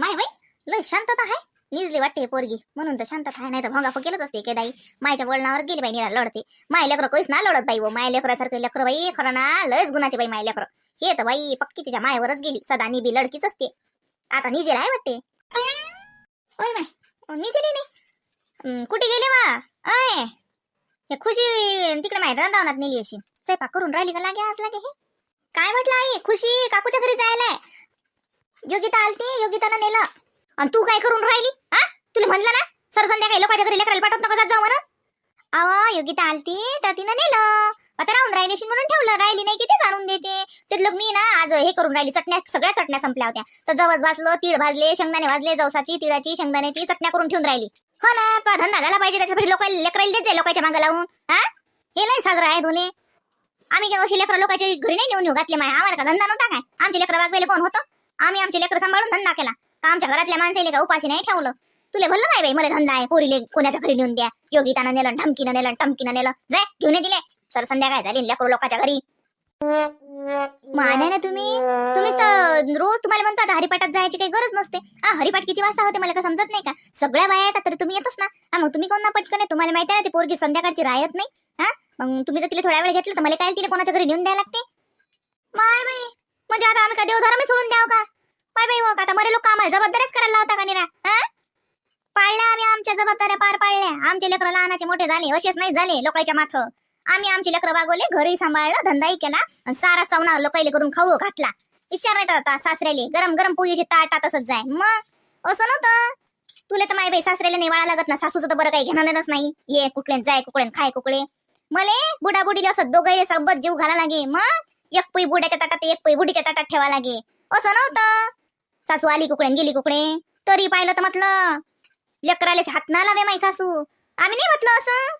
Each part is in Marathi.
माय बाई लय शांतता आहे. निजली वाटते पोरगी. म्हणून तर शांतता आहे नाही तर भोंगा केलंच असते के दाई मायच्या वळणावरच गेली बाई निरा लढते. माय लेकरं कोईच ना लढत बाई व माय लेकरासारखं लेकरं बाई खरं ना लयच गुणाचे बाई माय लेकरं. हे तर बाई पक्की तिच्या मायावरच गेली. सदा निबी लडकीच असते. आता निजेला आहे वाटते. ओय माय निजेली नाही. कुठे गेले वा? अय हे खुशी तिकडे माहिती रंधावनात नेली अशी स्वयंपाक करून राहिली का लागे आज लागे हे? काय म्हटलं आई खुशी काकूच्या घरी जायलाय. योगिता आलती योगितानं नेलं. आणि तू काय करून राहिली? हा? तुला म्हणलं ना सर संध्याकाळी लोकांच्या घरी लेकराला पाठवत नका जाऊ म्हणून. अव योगिता आलती तर तिनं नेलं. आता राहून राहिली म्हणून ठेवलं. राहिली नाही की जाणून देते. तिथलं मी ना आज हे करून राहिली चटण्या सगळ्या चटण्या संपल्या होत्या. तर जवळ भाजलं तीळ भाजले शेंगदाणे भाजले जवसाची तिळाची शेंगदाण्याची चटण्या करून ठेवून राहिली. हो ना पा धंदा झाला पाहिजे त्याच्यासाठी लोक लेकराला देते लोकांच्या मागं लावून. हा? हे नाही साजरा आहे दोन्ही आम्ही जेव्हा लेकरं लोकांच्या घरी नाही नेऊन येऊ घातले माय. आम्हाला का धंदा नव्हता काय? आमचे लेकरं वागवेले कोण होतं? आम्ही आमचे लेकर सांभाळून धंदा केला. आमच्या घरातल्या माणसाले का उपाशी नाही ठेवलं? तुले भरलं नाही बाई मला धंदा आहे. पोरीले कोणाच्या घरी नेऊन द्या. योगितानं नेलं धमकीनं नेलं टमकीनं नेलं. जाय घेऊन ये दिले सर संध्याकाळ झाली लेकरं लोकांच्या घरी. माना ना तुम्ही? तुम्ही तर रोज तुम्हाला म्हणतो आता हरिपाठात जायची काही गरज नसते. हा हरिपाठ किती वाजता होते मला का समजत नाही का? सगळ्या बाया येतात तरी तुम्ही येतच ना. हा मग तुम्ही कोण ना पटकन आहे तुम्हाला माहिती आहे ना ती पोरगी संध्याकाळची राहत नाही. हा मग तुम्ही जर तिला थोड्या वेळ घेतलं तर मला काय तिला कोणाच्या घरी नेऊन द्यायला लागते. माय बाई. म्हणजे आता आम्ही का देवधर्म सोडून द्याव का? पाय बाई हो का आता बरे लोक आम्हाला जबाबदारीच करायला लावता का निरा? पाळल्या आम्ही आमच्या जबाबदाऱ्या पार पाडल्या आमचे लेकरं लहानाचे मोठे झाले असेच नाही झाले लोकांच्या माथ. आम्ही आमचे लेकरं वागवले घरी सांभाळलं धंदाही केला आणि सारा चवणा लोकाईले करून खाऊ घातला. विचार नाही आता सासऱ्याले गरम गरम पोळीचे ताटा तसंच जाय. मग? असं नव्हतं? तुला तर माय बाई सासऱ्याला नाही वाळा लागत ना सासूचं तर बरं काही घेणार देणंच नाही. ये कुकड्यान जाय कुकड्यान खाय कुकडे. मले बुडाबुडीला असं दोघाईले सबत जीव घाला लागे. मग? एक पै बुड्याच्या ताटात एक पै बुडीच्या ताटात ठेवा लागे. असं नव्हतं. सासू आली कुकड्यान गेली कुकडे. तरी पाहिलं तर म्हटलं लेकराले हात ना लावे माई सासू. आम्ही नाही म्हटलं असं.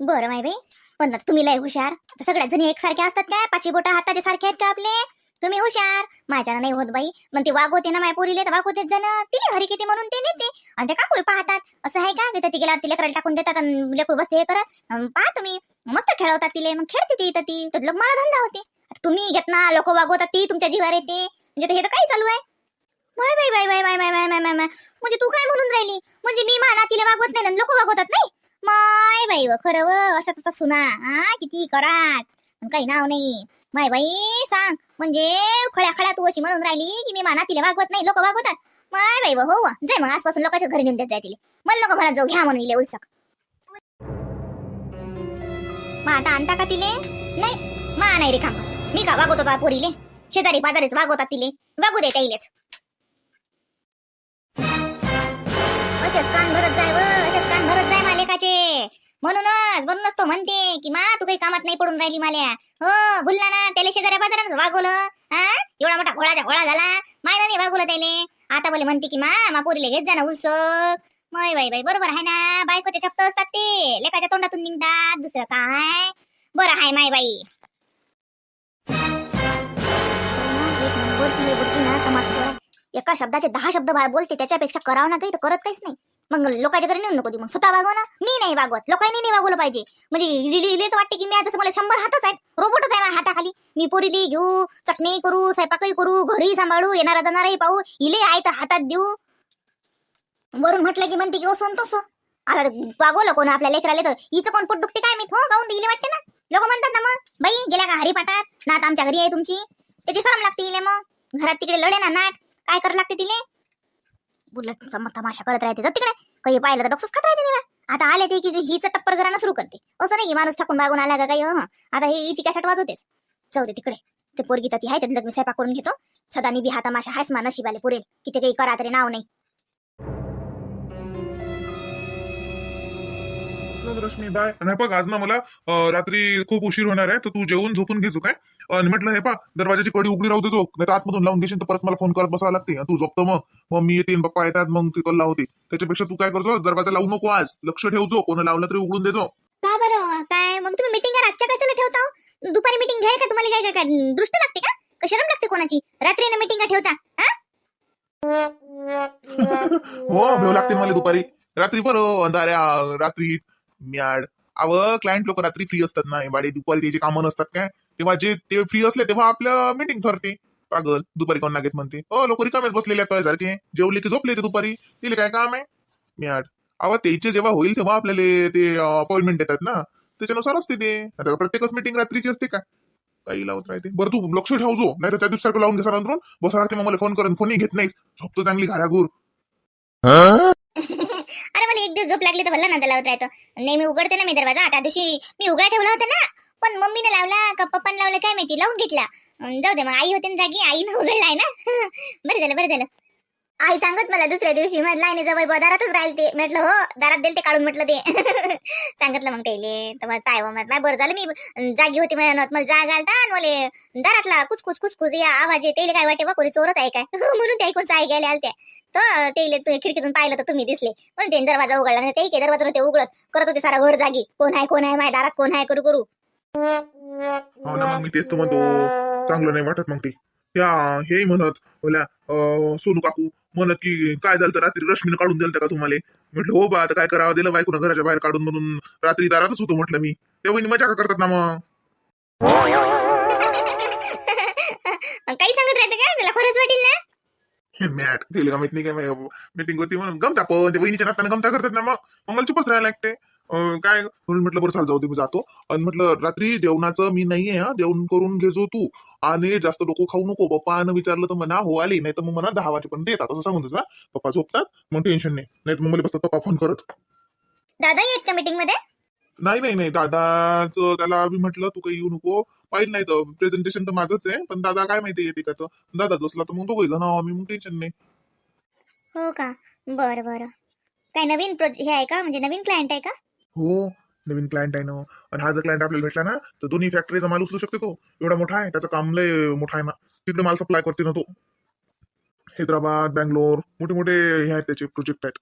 बरं माय बाई पण तुम्ही लय हुशार. आता सगळ्यात जणी एकसारखे असतात काय? पाची बोटा हाताचे सारखे आहेत का आपले? तुम्ही हुशार. माझ्या नाही होत बाई. मग ते वाघ होते ना माय पोरीले तर वाघ होते जण. तिने हरी किती म्हणून ते नेते. आणि ते काकू पाहतात. असं आहे का? तिथे ती गेल्यावर तिला करायला टाकून देतात आणि लेकरू बसते हे करत. पहा तुम्ही. मस्त खेळवतात तिले. मग खेळते ती तर ती. तर मला धंदा होते. तुम्ही घेत ना लोक वागवतात ती तुमच्या जीवावर येते. म्हणजे हे तर काय चालू आहे. माय bye bye bye bye bye bye bye म्हणजे तू काय म्हणून राहिली? म्हणजे मी म्हणा तिला वागवत नाही ना लोक वागवतात नाही? माय बाई व खरं व अशा तसा सुना. हा किती करा काही नाव नाही. माय बाई सांग. म्हणजे खळ्या खळ्या तू अशी म्हणून राहिली की मी माना तिला वागवत नाही लोक वागवतात. माय बाई हो व. जाय मग आजपासून लोकांच्या घरी नेऊन देत जाय तिले. मला नको म्हणत जाऊ घ्या म्हणून इले उलसक. मग आता आणता का तिले? नाही मा नाही रे खांब मी का वागवतो का पोरीले? शेजारी बाजारीच वागवतात तिले. वागू दे त्याइलेच. असेच कान भरत जाय व असेच कान भरत जाय मालेकाचे. म्हणूनच म्हणूनच तो म्हणते की मा तू काही कामात नाही पडून राहिली माल्या. हो भुलला ना त्याला शेजाऱ्या बाजारात वागवलं. हा? एवढा मोठा घोळाचा घोळा झाला? मायला नाही वागवलं त्याले. आता बोले म्हणते की मा मा पोरीले घेत जा ना उलसक. मय बाई बाई बरोबर आहे ना. बायकोचे शब्द असतात ते. लेकाच्या तोंडातून निघतात. दुसरं काय? बरं आहे माय बाई. एका शब्दाचे दहा शब्द बोलते. त्याच्यापेक्षा करावं ना काही तर करत काहीच नाही. मग लोकांच्या घरी नेऊन नको देऊ मग. स्वतः वागव ना. मी नाही वागवत. लोकांनी नाही वागवलं पाहिजे. म्हणजे इलेच वाटते की मी आज मला शंभर हातच आहेत. रोबोटच आहे हाताखाली. मी पोरीली घेऊ. चटणी करू स्वयंपाकही करू घरी सांभाळू येणारा जाणाराही पाहू. इले आहे तर हातात देऊ. वरून म्हटलं की म्हणते की असं तसं. आता वागवलं कोण? आपल्या लेकराले तर. हिचं कोण पोट दुखते काय मी हो गाऊन दिले वाटते ना. लोक म्हणतात ना मग बाई गेल्या का हरी हरिपाठात? नात आमच्या घरी आहे तुमची. त्याची सरम लागते इले मग. घरात तिकडे लढे ना नाट. काय करावं लागते तिले? बुलट तमाशा करत राहते जर तिकडे. काही पाहिलं तर डॉक्टर्स खात राहते निरा. आता आले ते की हिचं टप्पर घरानं सुरू करते. असं नाही की माणूस थकून मागून आला का काही आता हे हिची कॅसेट वाजवतेच. जाऊ दे तिकडे. ते पोरगी ती आहे त्यातलं मी स्वयंपाक करून घेतो. सदानी बी हा तमाशा हायस मा नशिबाले पुरेल. की ते काही करा तरी नाव नाही. चल रश्मी बाय. नाही बघ आज ना मला रात्री खूप उशीर होणार आहे तर तू जेवून झोपून घेजो काय आणि म्हटलं हे पा दरवाजाची कडी उघडी राहू देजो नाही तर आतमधून लावून घेशील तर परत मला फोन करत बसावं लागते. आणि तू झोपतो मग. मग मी येते पप्पा येतात मग ती कल्ला होते. त्याच्यापेक्षा तू काय करतो दरवाजा लावू नको आज. लक्ष ठेवजो कोणी लावलं तरी उघडून देजो का बरं? काय? मग तुम्ही मीटिंग रातच्या कशाला ठेवता हो? दुपारी मीटिंग घ्याय का तुम्हाला काय काय काय दृष्ट लागते का? का शरम लागते कोणाची? रात्री मीटिंग ठेवता? हा? हो भेव लागते मला दुपारी. रात्री बरं अंधाऱ्या रात्री म्याड. अव क्लायंट लोक रात्री फ्री असतात ना वाडे दुपारी त्याची कामं नसतात काय तेव्हा जे ते फ्री असले तेव्हा आपलं मीटिंग ठरते. पागल दुपारी कोण नागेत म्हणते? ओ लोक रिकामेच बसलेले आहेत सारखे. जेवले की झोपले ते दुपारी. तिले काय काम आहे? मी आठ अहो त्याचे जेव्हा होईल तेव्हा आपल्याला ते अपॉइंटमेंट देतात ना. त्याच्यानुसार असते ते. आता प्रत्येकच मीटिंग रात्रीची असते का? काही लावत राहते. बरं तू लक्ष ठेव जो. नाही तर त्या दिवसासारखं लावून घ्या नंतर बसा लागते मग मला फोन करून. फोनही घेत नाहीस. झोपतो चांगली घाराघूर. अरे मला एक दिवस झोप लागली तर भल्ला ना लावत राहतो. नेहमी उघडते ना मी दरवाजा. त्या दिवशी मी उघडा ठेवला होता ना पण मम्मीने लावला का पप्पाने लावला काय माहिती लावून घेतला. जाऊ दे मग आई होते ना जागी आईनं उघडलाय ना. बरं झालं बरं झालं. आई सांगत मला दुसऱ्या दिवशी म्हटलं आणि जवळ दारातच राहील ते. म्हटलं हो दारात दिल ते काढून म्हटलं ते. सांगितलं मग त्याले. तर मग काय हो, मग बरं झालं मी जागी होती म्हणत मला जाग आलता आणि मला दारातला कुच कुच कुच कुच या आवाज येते काय वाटे बा कोणी चोरत आहे काय? म्हणून ते ऐकून आई गेले आलत्या. तर ते खिडकीतून पाहिलं तर तुम्ही दिसले. पण ते दरवाजा उघडला नाही ते दरवाजा ते उघडत करत होते सारा घर जागी. कोण आहे कोण आहे माझ्या दारात कोण आहे करू करू. हो ना मग मी तेच तर म्हणतो. चांगलं नाही वाटत मग ते. त्या हे म्हणत बोला सोनू काकू म्हणत की काय झालं तर रात्री रश्मीनं काढून दिलं का तुम्हाला? म्हटलं हो बा आता काय करावं दिलं? बायकोनं घराच्या बाहेर काढून म्हणून रात्री दारातच होतो म्हटलं मी. तेव्हा वहिनी मजा का करतात ना मग. काही सांगत राहते का? त्याला खरंच वाटेल ना? हे मॅट गेले का माहीत नाही काय? मीटिंग होती म्हणून गमता पण ते बहिणीच्या नात्यानं गमता करतात ना मग. मग मला चुपच राहायला लागते काय? म्हणून म्हटलं बरं चाल जाऊ दे मी जातो. आणि म्हटलं रात्री जेवणाचं मी नाहीये हा. जेवण करून घेजो तू. आणि जास्त डोकं खाऊ नको. पप्पानं विचारलं तर म्हणा हो आली. नाही तर मग म्हणा दहा वाजेपर्यंत येतात. असं सांगून तुझा पप्पा झोपतात मग टेन्शन नाही. नाही तर मग मला बसतात पप्पा फोन करत. दादा येत का मीटिंगमध्ये? नाही नाही नाही. दादाचं त्याला मी म्हटलं तू काही येऊ नको. पाहिजे नाही तर प्रेझेंटेशन तर माझंच आहे. पण दादा काय माहिती येते का तर दादाच असला तर मग दोघे जण आम्ही मग टेन्शन नाही. हो का? बरं बरं. काय नवीन प्रोजे हे आहे का? म्हणजे नवीन क्लायंट आहे का? हो नवीन क्लायंट आहे ना. आणि हा जर क्लायंट आपल्याला भेटला ना तर दोन्ही फॅक्टरीचा माल उचलू शकतो तो. एवढा मोठा आहे त्याचं काम लय मोठा आहे ना. तिकडे माल सप्लाय करते ना तो. हैदराबाद बँगलोर मोठे मोठे हे आहेत त्याचे प्रोजेक्ट आहेत.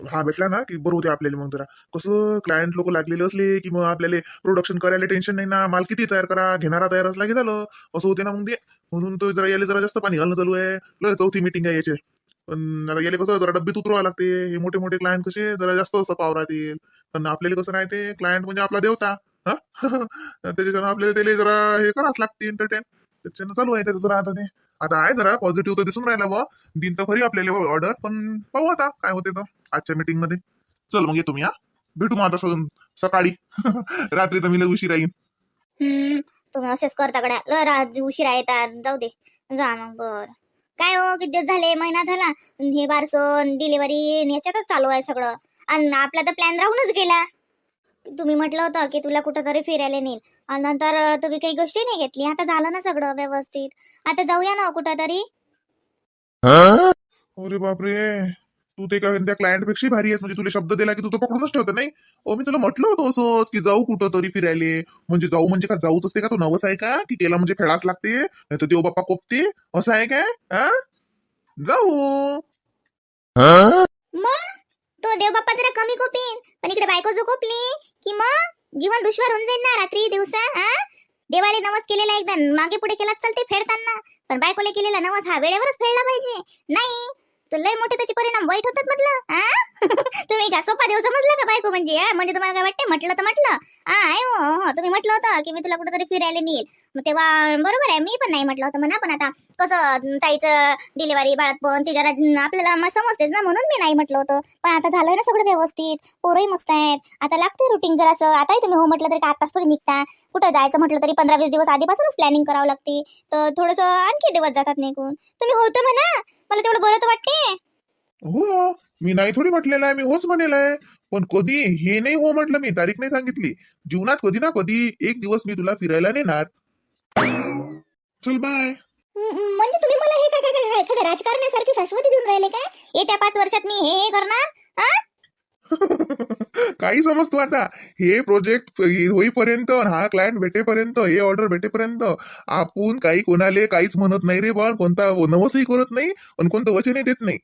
हा भेटला ना की बरं होते आपल्याला मग जरा. कसं क्लायंट लोक लागलेले असले की मग आपल्याला प्रोडक्शन करायला टेन्शन नाही ना. माल किती तयार करा घेणारा तयार असला की झालं. असं होते ना मग ते. म्हणून तो जरा यायला जरा जास्त पाणी घालणं चालू आहे. लय चौथी मिटिंग आहे याचे. पण आता गेले कसं जरा डब्बीत उतरवावं लागते. हे मोठे मोठे क्लायंट कसे जरा जास्त असतात पावरात येईल पण आपल्याला कसं राहते क्लायंट म्हणजे आपला देवता. हा? त्याच्यानं आपल्याला त्याला जरा हे करावंच लागते एंटरटेन त्याच्यानं चालू आहे त्याचं जरा आता ते. आता आहे जरा पॉझिटिव्ह तर दिसून राहिला बा दिन तर खरी आपल्याला ऑर्डर पण पाहू आता काय होते तर आजच्या मीटिंगमध्ये. चल मग येतो मी हा? भेटू मग आता सकाळी. रात्री तर मी लय उशीर येईन. तुम्ही असेच करता कडे उशिरा येतात जाऊ दे. जा मग बर. काय हो किती दिवस झाले? महिना झाला. हे बारसन डिलिव्हरी याच्यातच चालू आहे सगळं. आणि आपला तर प्लॅन राहूनच गेला. तुम्ही म्हटलं होतं की तुला कुठं तरी फिरायला नेईल. आणि नंतर तुम्ही काही गोष्टी नाही घेतली. आता झालं ना सगळं व्यवस्थित. आता जाऊया ना कुठं तरी अरे बापरे! तू ते काय त्या क्लायंटपेक्षा भारी आहेस म्हणजे तुला शब्द दिला की तू तो पकडूनच ठेवतो नाही? ओ मी तुला म्हटलं होतं असंच की जाऊ कुठं तरी फिरायले. म्हणजे जाऊ म्हणजे का जाऊच असते का? तो नवस आहे का? की केला म्हणजे फेडाच लागते? नाही तर देव बाप्पा कोपते? असं आहे काय? हा जाऊ. मग? तो देवबाप्पा जरा कमी कोपीन. पण इकडे बायको जो कोपली की मग? जीवन दुश्वार होऊन जाईल ना रात्री दिवसा हा देवाले नवस केलेला एकदा मागे पुढे केला चालते फेडताना. पण बायकोले केलेला नवस हा वेळेवरच फेडला पाहिजे. नाही तर लय मोठे त्याचे परिणाम वाईट होतात म्हटलं हा तुम्ही का सोपा देव समजला का बायको म्हणजे हा? म्हणजे तुम्हाला काय वाटते म्हटलं तर म्हटलं. हा हो, हो, हो. तुम्ही म्हटलं होतं की मी तुला कुठेतरी फिरायला नेईल. मग तेव्हा बरोबर आहे मी पण नाही म्हटलं होतं म्हणा पण आता कसं ताईचं डिलिव्हरी बाळातपण ते जरा आपल्याला समजतेच ना म्हणून मी नाही म्हटलं होतं. पण आता झालं ना सगळं व्यवस्थित. पोरही मस्त आहेत. आता लागते रुटीन जरासं आताही तुम्ही हो म्हटलं तरी का थोडी निघता? कुठं जायचं म्हटलं तरी पंधरा वीस दिवस आधीपासूनच प्लॅनिंग करावं लागते. तर थोडंसं आणखी दिवस जातात निघून. तुम्ही होतं म्हणा. मला तेवढं बरं तर वाटते. हो मी नाही थोडी म्हटलेलं आहे मी होच म्हणेल आहे. पण कधी हे नाही हो म्हटलं मी तारीख नाही सांगितली. जीवनात कधी ना कधी एक दिवस मी तुला फिरायला नेणार. चल बाय म्हणजे तुम्ही मला हे काय काय काय एखाद्या राजकारण्यासारखी शाश्वती देऊन राहिले काय? येत्या पाच वर्षात मी हे हे करणार हा? काही समजतो आता. हे प्रोजेक्ट होईपर्यंत आणि हा क्लायंट भेटेपर्यंत हे ऑर्डर भेटेपर्यंत आपण काही कोणाले काहीच म्हणत नाही रे पण कोणता नवसही करत नाही आणि कोणतं वचनही देत नाही.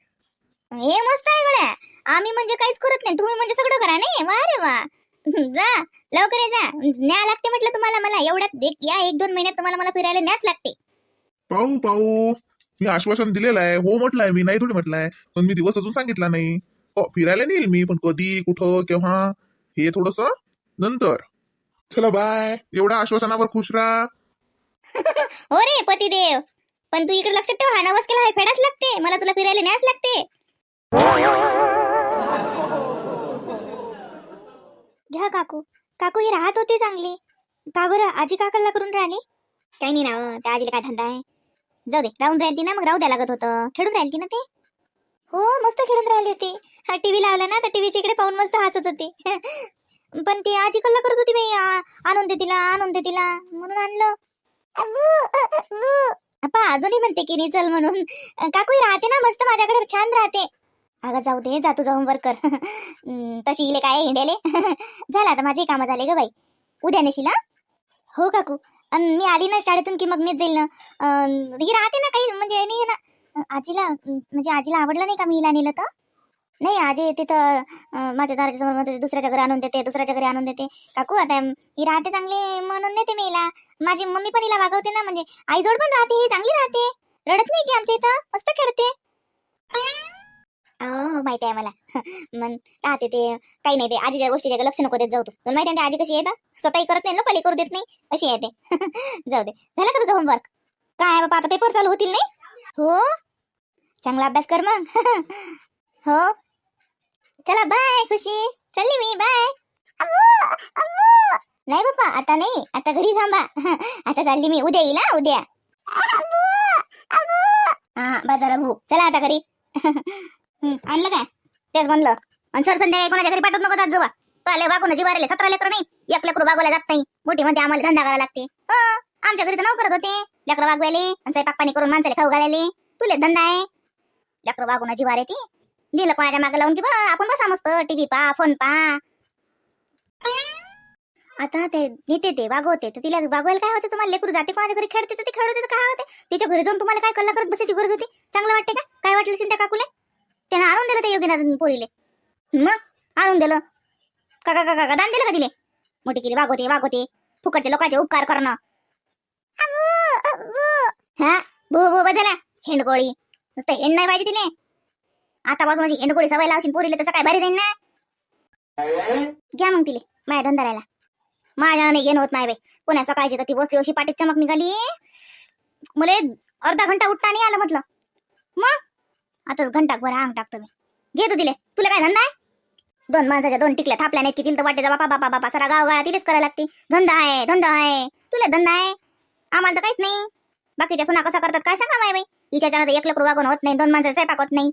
हे मस्त आहे गड्या. आम्ही म्हणजे काहीच करत नाही. तुम्ही म्हणजे सगळं करा नाही? वा रे वा. जा लवकर जा. न्या लागते म्हटलं तुम्हाला मला. एवढ्यात या एक दोन महिन्यात तुम्हाला मला फिरायला न्याच लागते. पाहू पाहू. मी आश्वासन दिलेलं आहे. हो म्हटलंय मी. नाही थोडी म्हटलंय. पण मी दिवस अजून सांगितला नाही. हो फिरायला नेईल मी पण कधी कुठं केव्हा हे थोडस नंतर. चला बाय एवढ्या आश्वासनावर खुश राहा. हो रे पतिदेव. पण तू इकडे लक्षात ठेव हा नवस केला आहे फेडाच लागते. मला तुला फिरायला न्यायच लागते. घ्या काकू. काकू ही राहत होती चांगली. का बरं? आजी का कल्ला करून राहिली? काही नाही ना हो. त्या आजीला काय धंदा आहे? जाऊ दे राहून राहिली ती ना मग राहू द्या लागत होतं. खेळून राहिली ना ते? हो मस्त खेळून राहिली होती. हा टीव्ही लावला ना तर टीव्हीच्या इकडे पाहून मस्त हसत होती. पण ती आजी कल्ला करत होती बाई आणून दे तिला आणून दे तिला म्हणून आणलं. अप्पा अजूनही म्हणते की नाही चल म्हणून. काकू ही राहते ना मस्त माझ्याकडे छान राहते. अगं जाऊ दे जा तुझं होमवर्क कर. तशी इले काय हिंडेले? झालं आता माझी कामं झाले ग बाई. उद्या नेशील हा? हो काकू. मी आली ना शाळेतून की मग मीच जाईल ना. ही राहते ना काही म्हणजे मी ना आजीला म्हणजे आजीला आवडलं नाही का मी हिला नेलं तर? नाही आजी तिथं माझ्या दाराच्या समोर म्हणते दुसऱ्याच्या घरी आणून देते दुसऱ्याच्या घरी आणून देते. काकू आता ही राहते चांगली म्हणून नेते मी हिला. माझी मम्मी पण हिला वागवते ना म्हणजे आईजोड पण राहते ही चांगली राहते. रडत नाही की आमच्या इथं मस्त खेळते. हो माहिती आहे मला. मग राहते ते काही नाही ते आजीच्या गोष्टीच्या लक्ष नको देत जाऊ तू. तुला माहिती आहे ना आजी कशी येतं स्वतःही करत नाही लोकांनी करू देत नाही अशी येते जाऊ दे. झालं का तुझं होमवर्क काय बाबा आता पेपर चालू होतील नाही? हो? चांगला अभ्यास कर मग. हो. चला बाय खुशी. चालली मी बाय नाही बाप्पा आता नाही. आता घरी थांबा. आता चालली मी. उद्या येईल उद्या. हा बाजारा भू चला आता घरी. आणलं काय? तेच म्हणलं. आणि सर संध्याकाळी कोणाच्या घरी पाठवत नको जात जोबा तो आले वागून जिवारेले सतरा लेकर नाही. एक लेकर वागवल्या जात नाही. मोठी म्हणते आम्हाला धंदा करायला लागते. हो आमच्या घरी तर नोकरच होते. लेकर वागवायले आणि स्वयंपाक पाणी करून माणसाला खाऊ घालायले. तुले धंदा आहे. लेकर वागून वारे ती. दिलं कोणाच्या मागे लावून की बा आपण बसा मस्त टीव्ही पा फोन पा. आता ते नेते ते वागवते तर तिला वागवायला काय होते तुम्हाला? लेकरू जाते कोणाच्या घरी खेळते तर ते खेळते तर काय होते? तिच्या घरी जाऊन तुम्हाला काय कल्ला करत बसायची गरज होती? चांगलं वाटते का? काय वाटलं शिंद्या काकूले? त्यानं आणून दिलं ते योगीनाथ पोरीले. मग? आणून दिलं. काका काका का दान दिलं का दिले मोठी केली वागवते वागवते. फुकटच्या लोकांचे उपकार करणं. हा? भू भू बदला. हेंडगोळी. नुसतं एंड नाही पाहिजे तिने. आतापासून अशी हेंडगोळी सवय लावशील पोरीले तसं काय भारी देईन ना. घ्या मग तिले माझ्या धंदारायला. माझ्या नाही घेणं होत नाही बाई पुण्या सकाळची तर ती बसली अशी पाटीत चमक निघाली. मला अर्धा घंटा उठता नाही आलं म्हटलं. मग? आता घंटा बरं आंग टाकतो मी. घेतो तिले. तुला काय धंदा आहे? दोन माणसाच्या दोन टिकल्या थापल्या नाहीत की तिला तर वाटेचा बापा बापा बापा सारा गाव गाळा तिथेच करायला लागते. धंदा आहे धंदा आहे. तुला धंदा आहे? आम्हाला तर काहीच नाही. बाकीच्या सुना कसं करतात काय सांगा माय बाई? हिच्याच्यानं एक लेकरू वागवण होत नाही दोन माणसं स्वयंपाक होत नाही.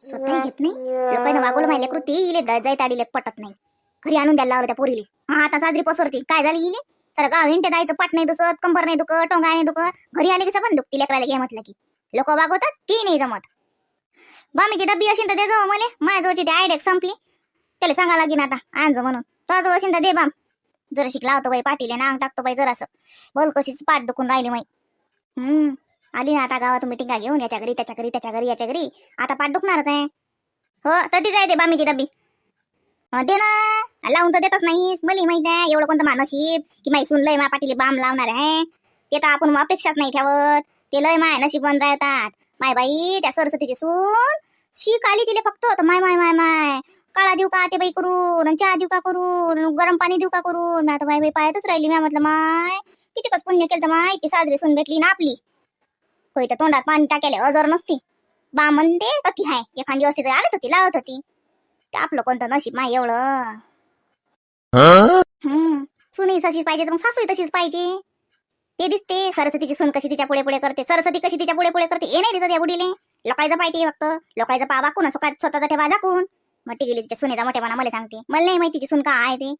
स्वतः घेत नाही. लोकांना वागवलं माहिती लेकरू ती इले जाय ताडी लेक पटत नाही. घरी आणून द्यायला लावलं त्या पोरीले. हा आता साजरी पसरती. काय झाली इले सर गाव हिंटे जायचं पाट नाही दुखत कंबर नाही दुखत टोंगा नाही दुखत. घरी आले की सबन दुखती लेकराला घे म्हटलं की. लोक वागवतात ती नाही जमत? बामीची डब्बी असेल तर दे जाऊ मला. माझ्या जवळची ती आयडेक संपली. त्याला सांगा लागीन आता. आणजो म्हणून. तो जवळ असेल तर दे बाम. जरा शिक लावतो बाई पाटीले नांग टाकतो बाई जरासं. बोल कशीच पाठ दुखून राहिली माई हम्म आली ना आता गावात मिटिंगा घेऊन याच्या घरी त्याच्या घरी त्याच्या घरी याच्या घरी. आता पाठ दुखणारच आहे. हो तर ती ते बामीची डब्बी. दे ना. लावून तर देतच नाही मला माहीत आहे एवढं कोणतं मानशीब की माही सुन लय मा पाटीले बाम लावणार आहे. ते तर आपण अपेक्षाच नाही ठेवत. ते लय माय नशीब बंद राहतात. माय बाई त्या सरस्वतीची सून. शीक आली तिले फक्त. तर माय माय माय माय. काळा देऊ का ते बाई करून? आणि चहा देऊ का करून? गरम पाणी देऊ का करून? मी आता बाई बाई पायातच राहिली मी म्हटलं माय किती कस पुण्य केलं तर माय की साजरी सून भेटली ना आपली. होय तर तोंडात पाणी टाकायला अजर नसती. बा म्हणते कथी हाय एखादी असते तर आलत होती लावत होती. ते आपलं कोणतं नशीब माय एवढं? हम्म सुनही तशीच पाहिजे तर मग सासूही तशीच पाहिजे. ते दिसते सरस्वतीची सून कशी तिच्या पुढे पुढे करते. सरस्वती कशी तिच्या पुढे पुढे करते हे नाही दिसत या बुडीले लोकायचं पाहिजे फक्त. लोकायचं पा वाकून स्वतःचा ठेवा झाकून. मट्टी गेली तिच्या सुनेचा मोठेपणा मला सांगते. मला नाही माहिती तिची का आहे ते.